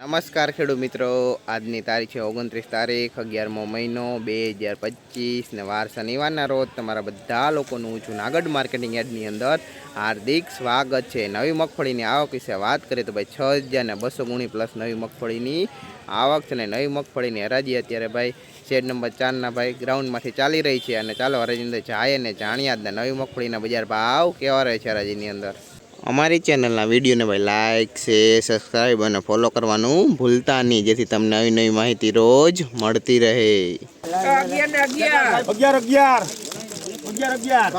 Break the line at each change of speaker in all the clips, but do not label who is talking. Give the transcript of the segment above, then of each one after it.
નમસ્કાર ખેડૂત મિત્રો. આજની તારીખ છે ઓગણત્રીસ તારીખ, અગિયારમો મહિનો, બે હજાર પચીસ ને વાર શનિવારના રોજ તમારા બધા લોકોનું જુનાગઢ માર્કેટિંગ યાર્ડની અંદર. હાર્દિક સ્વાગત છે. નવી મગફળીની આવક વિશે વાત કરીએ તો ભાઈ છ હજાર ને બસો ગુણી પ્લસ નવી મગફળીની આવક છે ને નવી મગફળીની હરાજી અત્યારે ભાઈ શેડ નંબર ચારના ભાઈ ગ્રાઉન્ડમાંથી ચાલી રહી છે અને ચાલો હરાજીની અંદર જાય અને જાણ્યા જ ને નવી મગફળીના બજાર ભાવ કેવા રહે છે હરાજીની અંદર. અમારી ચેનલના વિડીયોને ભાઈ લાઇક શેર સબસ્ક્રાઈબ અને ફોલો કરવાનું ભૂલતા નહીં જેથી તમને નવી નવી માહિતી રોજ મળતી રહે.
અગિયાર અગિયાર. અગિયાર અગિયાર.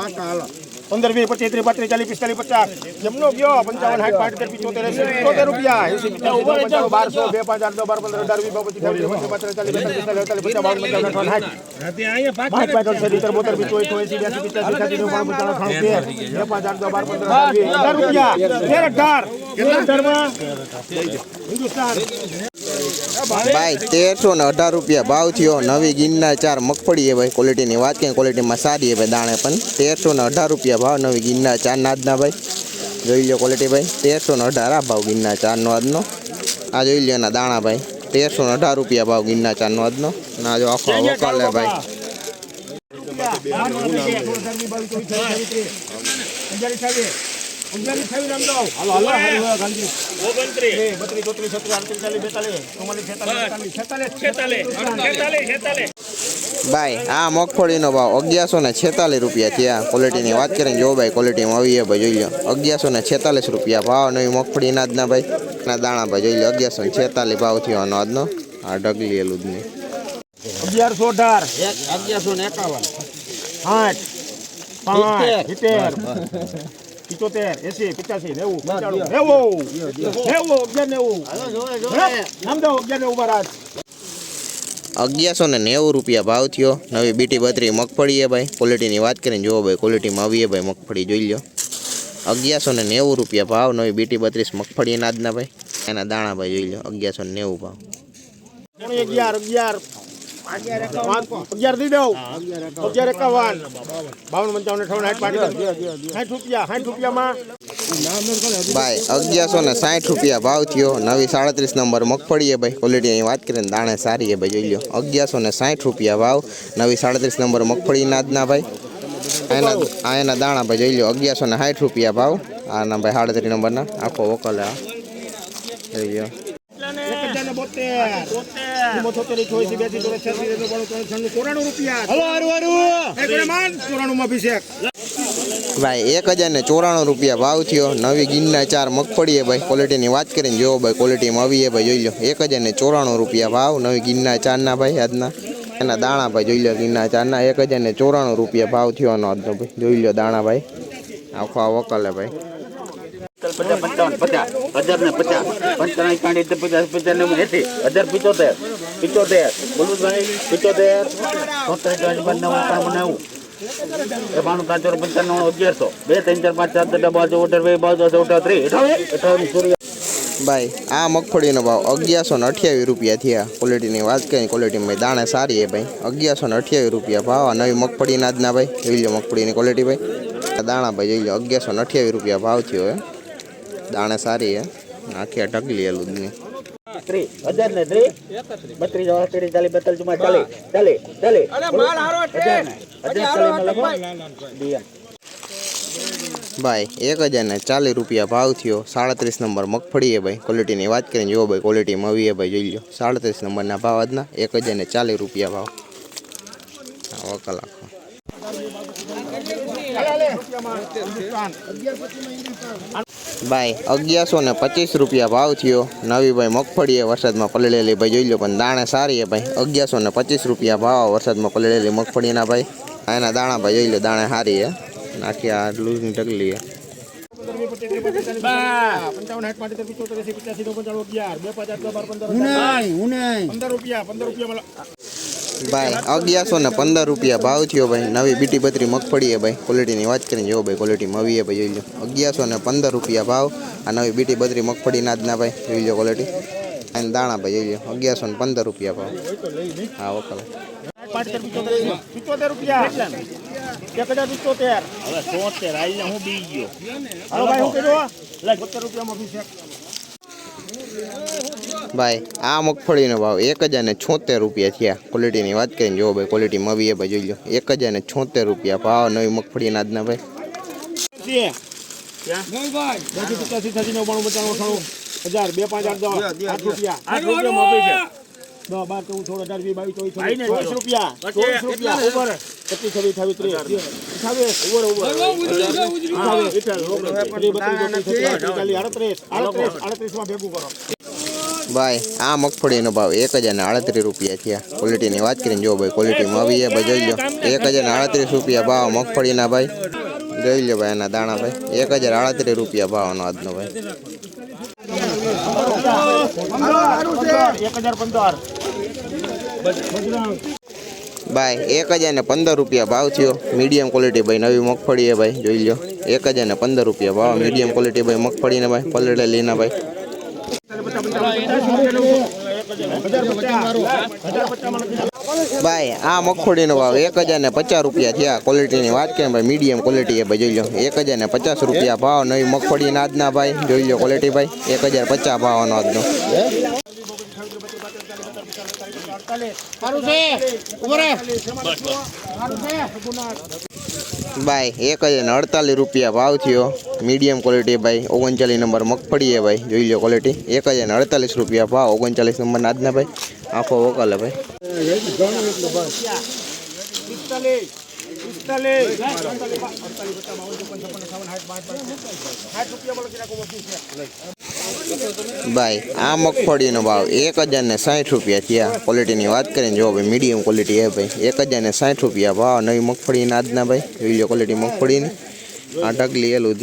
પંદર વીસ પચીસ ત્રીસ બત્રીસ ચાલીસ પિસ્તાલીસ પચાસ જમનો ગયો પંચાવન સાઠ પાંચ પિચોતેર પિચોતેર રૂપિયા એસી પચાસ પંચાવન બારસો બે પાંચ આઠ બાર પંદર અઢાર વીસ પચીસ ચાલીસ પચીસ ચાલીસ પચાસ પિસ્તાલીસ અડતાલીસ પચાસ બાવન પંચાવન સાઠ પાંચ પાંચ અઠસો સિત્તેર બોતેર પિચો એઠો એસી બ્યાસી પચાસી સાઠી નેવું પંચાવન તેર બે પાંચ આઠ બાર પંદર અઢાર રૂપિયા તેર અઢાર અઢારમાં હિન્દુસ્તાન
ભાઈ તેરસો ને અઢાર રૂપિયા ભાવ થયો. નવી ગિરનાર ચાર મગફળી એ ભાઈ ક્વોલિટીની વાત કરીએ ક્વોલિટીમાં સારી એ ભાઈ દાણે પણ તેરસો ને અઢાર રૂપિયા ભાવ નવી ગિરનાર ચાર નાદના ભાઈ. જોઈ લો ક્વોલિટી ભાઈ તેરસો ને અઢાર આ ભાવ ગિરના ચારનો આજનો. આ જોઈ લો એના દાણા ભાઈ તેરસો ને અઢાર રૂપિયા ભાવ ગિરના ચારનો આજનો. ના જો આખો વકાલે ભાઈ. ભાઈ આ મગફળીનો ભાવ અગિયારસો ને છેતાલીસ રૂપિયા થયા ક્વોલિટીની વાત કરીને જો ભાઈ ક્વોલિટીમાં આવી છે ભાઈ જોઈ લો. અગિયારસો ને છેતાલીસ રૂપિયા ભાવ. નવી મગફળી અનાજના ભાઈ ના દાણા ભાઈ જોઈ લો. અગિયારસો ને છેતાલીસ ભાવ થયો આનો આજનો. આ ઢગલી એલું જ નહીં
અગિયારસો અઢાર. અગિયારસો ને એકાવન. આઠ પાંચ સિત્તેર. પિચોતેર એસી પિચાસી નેવું પંચાણું નેવું! નેવું અગિયાર નેવું. નામદાવ અગિયાર નેવું મહારાજ
અગિયારસો ને નેવું રૂપિયા ભાવ થયો. નવી બીટી બત્રી મગફળી એ ભાઈ. ક્વોલિટીની વાત કરીને જુઓ ભાઈ ક્વોલિટીમાં આવીએ ભાઈ મગફળી જોઈ લો અગિયારસો ને નેવું રૂપિયા ભાવ નવી બીટી બત્રીસ મગફળી અનાજના ભાઈ. એના દાણા ભાઈ જોઈ લો અગિયારસો ને નેવું ભાવ.
અગિયાર અગિયાર.
ભાઈ, અગિયારસો ને સાઠ રૂપિયા ભાવ થયો. નવી સાડત્રીસ નંબર મગફળી ભાઈ. ક્વોલિટીની વાત કરીને દાણે સારી છે ભાઈ, જોઈ લો અગિયારસો ને સાઠ રૂપિયા ભાવ. નવી સાડત્રીસ નંબર મગફળી નાદના ભાઈ. એના આ એના દાણા ભાઈ, જોઈ લો અગિયારસો ને સાઠ રૂપિયા ભાવ. આના ભાઈ સાડત્રીસ નંબરના. આખો વકલ આ જોઈ લો ભાઈ, એક હજાર ને ચોરાણું રૂપિયા ભાવ થયો. નવી ગીરના ચાર મગફળી એ ભાઈ ક્વોલિટીની વાત કરીને જોવો ભાઈ ક્વોલિટીમાં આવી ભાઈ, જોઈ લો એક હજાર ને ચોરાણું રૂપિયા ભાવ, નવી ગિરના ચારના ભાઈ, આજના. એના દાણા ભાઈ, જોઈ લો ગિરના ચારના. એક હજાર ને ચોરાણું રૂપિયા ભાવ થયો આજનો ભાઈ, જોઈ લો દાણા ભાઈ. આખો આ વકલે ભાઈ.
પચાસ પંચાવન, પચાસ. હજાર પચાસ. પંચાવન પાંચ પચાસ પચાસ ને હજાર પિચોતેર. પિચોતેર. ત્રણ પંચાણું ચાર પાંચ, સાત, દસ, બાર, ચૌદ, અઢાર, બે, બાર ચૌદ અઢાર
ભાઈ, આ મગફળીનો ભાવ અગિયારસો ને અઠ્યાવીસ રૂપિયા થયા. ક્વોલિટીની વાત કરીએ, ક્વોલિટીમાં દાણે સારી છે ભાઈ. અગિયારસો ને અઠ્યાવીસ રૂપિયા ભાવ. આ નવી મગફળી ના ભાઈ. જોઈ લો મગફળીની ક્વોલિટી ભાઈ. દાણા ભાઈ જોઈ લો, અગિયારસો ને અઠ્યાવીસ રૂપિયા ભાવ થયો હે. દાણે સારી હે આખી ઢગલી એલું જ નહીં
ત્રીસ હજાર ને ત્રીસ. બત્રીસ ત્રીસ ચાલીસ બેતાલીસ ચુમ્માલીસ ચાલીસ ચાલીસ ચાલીસ. હજાર ને. હજાર ચાલીસ લખો ડીએમ
ભાઈ. એક હજાર ને ચાલીસ રૂપિયા ભાવ થયો. સાડત્રીસ નંબર મગફળી ભાઈ. ભાઈ ક્વોલિટીની વાત કરીને જુઓ ભાઈ ક્વોલિટીમાં આવી ભાઈ જોઈ લો. સાડત્રીસ નંબરના ભાવ આજના એક હજાર ને ચાલીસ રૂપિયા ભાવ. આ વકલ આખો ભાઈ અગિયારસો ને પચીસ રૂપિયા ભાવ થયો. નવી ભાઈ મગફળી એ વરસાદમાં પલળેલી. ભાઈ જોઈ લો પણ દાણે સારી છે ભાઈ. અગિયારસો ને પચીસ રૂપિયા ભાવ વરસાદમાં પલળેલી મગફળીના ભાઈ. એના દાણા ભાઈ જોઈ લો દાણે સારી હે નાખી આ લૂઝની ઢગલી છે. ભાઈ અગિયારસો ને પંદર રૂપિયા ભાવ થયો ભાઈ. નવી બીટી બત્રી મગફળી ભાઈ. ક્વોલિટીની વાત કરીને જો ભાઈ ક્વોલિટી મવી ભાઈ જોઈ લો અગિયારસો ને પંદર રૂપિયા ભાવ. આ નવી બીટી બત્રી મગફળી ના જ ના ભાઈ જોઈ લો ક્વોલિટી અને દાણા ભાઈ જોઈ લો અગિયારસો ને પંદર રૂપિયા ભાવ. હા
ઓકે રૂપિયા. ભાઈ
આ મગફળીનો ભાવ એક હજાર ને છોતેર રૂપિયા થયા ક્વોલિટીની વાત કરીને જો ભાઈ ક્વોલિટી મવી એ ભાઈ જોઈ લો એક હજાર ને છોતેર રૂપિયા ભાવ નવી મગફળીના આજના ભાઈ
ત્યાંસી પચાસી થતી નવ્વાણું પચાણું અઠાણું હજાર બે પાંચ આઠ દસ આઠ રૂપિયા આઠ રૂપિયા દસ બાર ચૌદ સોળ અઢાર વીસ બાવીસ ચોવીસ ચોવીસ ચોવીસ રૂપિયા ચોવીસ રૂપિયા ઉપર પચીસ છવ્વીસ અઠાવીસ ત્રીસ અઠાવીસ ઉપર ઉપર અઠાવીસ ત્રીસ બત્રીસ ચોત્રીસ છત્રીસ ચાલીસ આડત્રીસ આડત્રીસ આડત્રીસમાં ભેગું કરો
ભાઈ, આ મગફળીનો ભાવ એક હજાર ને આડત્રીસ રૂપિયા થયા. ક્વોલિટીની વાત કરીને જો ભાઈ ક્વોલિટીમાં આવી ભાઈ, જોઈ લો એક હજાર ને આડત્રીસ રૂપિયા ભાવ મગફળીના ભાઈ. જોઈ લો ભાઈ, એના દાણા ભાઈ. એક હજાર આડત્રીસ રૂપિયા ભાવનો આજનો ભાઈ. ભાઈ, એક હજાર ને પંદર રૂપિયા ભાવ થયો. મીડિયમ ક્વોલિટી ભાઈ, નવી મગફળી ભાઈ, જોઈ લો એક હજાર ને પંદર રૂપિયા ભાવ મીડિયમ ક્વોલિટી ભાઈ, મગફળીને ભાઈ પલડે લીના ભાઈ. ભાઈ, આ મગફળીનો ભાવ એક હજાર ને પચાસ રૂપિયા થયા ક્વોલિટીની વાત કરીએ ભાઈ? મીડિયમ ક્વોલિટી એ ભાઈ, જોઈ લો. એક હજાર ને પચાસ રૂપિયા ભાવ. નવી મગફળીના આજના ભાઈ, જોઈ લો ક્વોલિટી ભાઈ. એક હજાર પચાસ ભાવનો આજનો. ભાઈ, એક હજાર અડતાલીસ રૂપિયા ભાવ થયો. મીડિયમ ક્વોલિટી ભાઈ, ઓગણચાલીસ નંબર મગફળી ભાઈ, જોઈ લો ક્વોલિટી એક હજાર અડતાલીસ રૂપિયા ભાવ, ઓગણચાલીસ નંબર આજના ભાઈ. આખો વકાલે ભાઈ. ભાઈ, આ મગફળીનો ભાવ એક હજાર ને સાઠ રૂપિયા થયા. ક્વોલિટીની વાત કરીને જો ભાઈ મીડિયમ ક્વોલિટી હે ભાઈ. એક હજાર ને સાઠ રૂપિયા ભાવ, નવી મગફળીના આજના ભાઈ. વીડિયો ક્વોલિટી મગફળીની. આ ઢગલી એલું જ